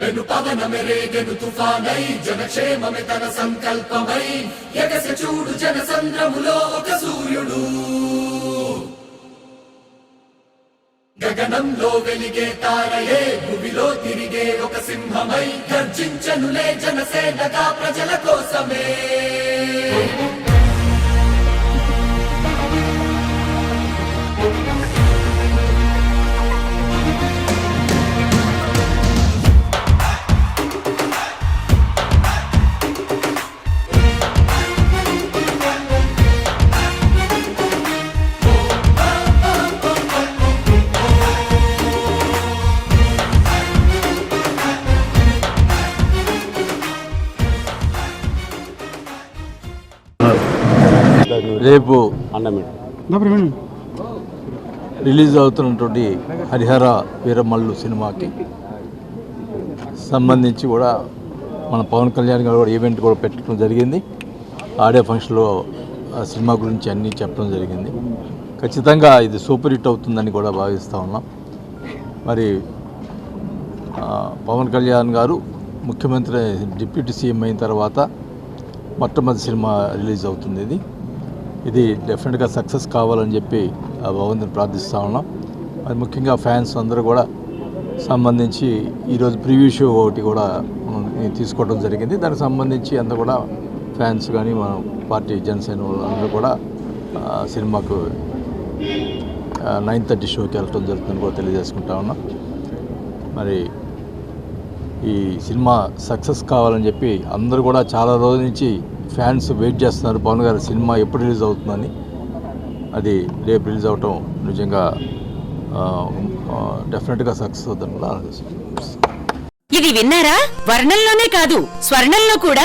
పెను పవనమెరేగెను తుఫానై జనక్షేమమే తన సంకల్పమై. ఎగస చూడు జనసంద్రములో ఒక సూర్యుడు. గగనంలో వెలిగే తారయే భూమిలో తిరిగే ఒక సింహమై. గర్జించనులే జనసేనగా ప్రజల కోసమే. రేపు రిలీజ్ అవుతున్నటువంటి హరిహర వీరమల్లు సినిమాకి సంబంధించి కూడా మన పవన్ కళ్యాణ్ గారు కూడా ఈవెంట్ కూడా పెట్టడం జరిగింది. ఆడియో ఫంక్షన్లో ఆ సినిమా గురించి అన్నీ చెప్పడం జరిగింది. ఖచ్చితంగా ఇది సూపర్ హిట్ అవుతుందని కూడా భావిస్తూ ఉన్నాం. మరి ఆ, పవన్ కళ్యాణ్ గారు ముఖ్యమంత్రి డిప్యూటీ సీఎం అయిన తర్వాత మొట్టమొదటి సినిమా రిలీజ్ అవుతుంది ఇది. ఇది డెఫినెట్గా సక్సెస్ కావాలని చెప్పి ఆ భగవంతుని ప్రార్థిస్తూ ఉన్నాం. అది ముఖ్యంగా ఫ్యాన్స్ అందరూ కూడా సంబంధించి ఈరోజు ప్రివ్యూ షో ఒకటి కూడా తీసుకోవడం జరిగింది. దానికి సంబంధించి అంతా కూడా ఫ్యాన్స్ కానీ మన పార్టీ జనసేన అందరూ కూడా సినిమాకు నైన్ థర్టీ షోకి వెళ్ళటం జరుగుతుందని కూడా తెలియజేసుకుంటా ఉన్నాం. మరి ఈ సినిమా సక్సెస్ కావాలని చెప్పి అందరూ కూడా చాలా రోజుల నుంచి ఫ్యాన్స్ వెయిట్ చేస్తున్నారు. పవన్ గారి సినిమా ఎప్పుడు రిలీజ్ అవుతుందని. అది రేపు రిలీజ్ అవటం నిజంగా డెఫినెట్గా సక్సెస్ అవుతుందని ఇది విన్నారా? వర్ణంలోనే కాదు స్వర్ణంలో కూడా.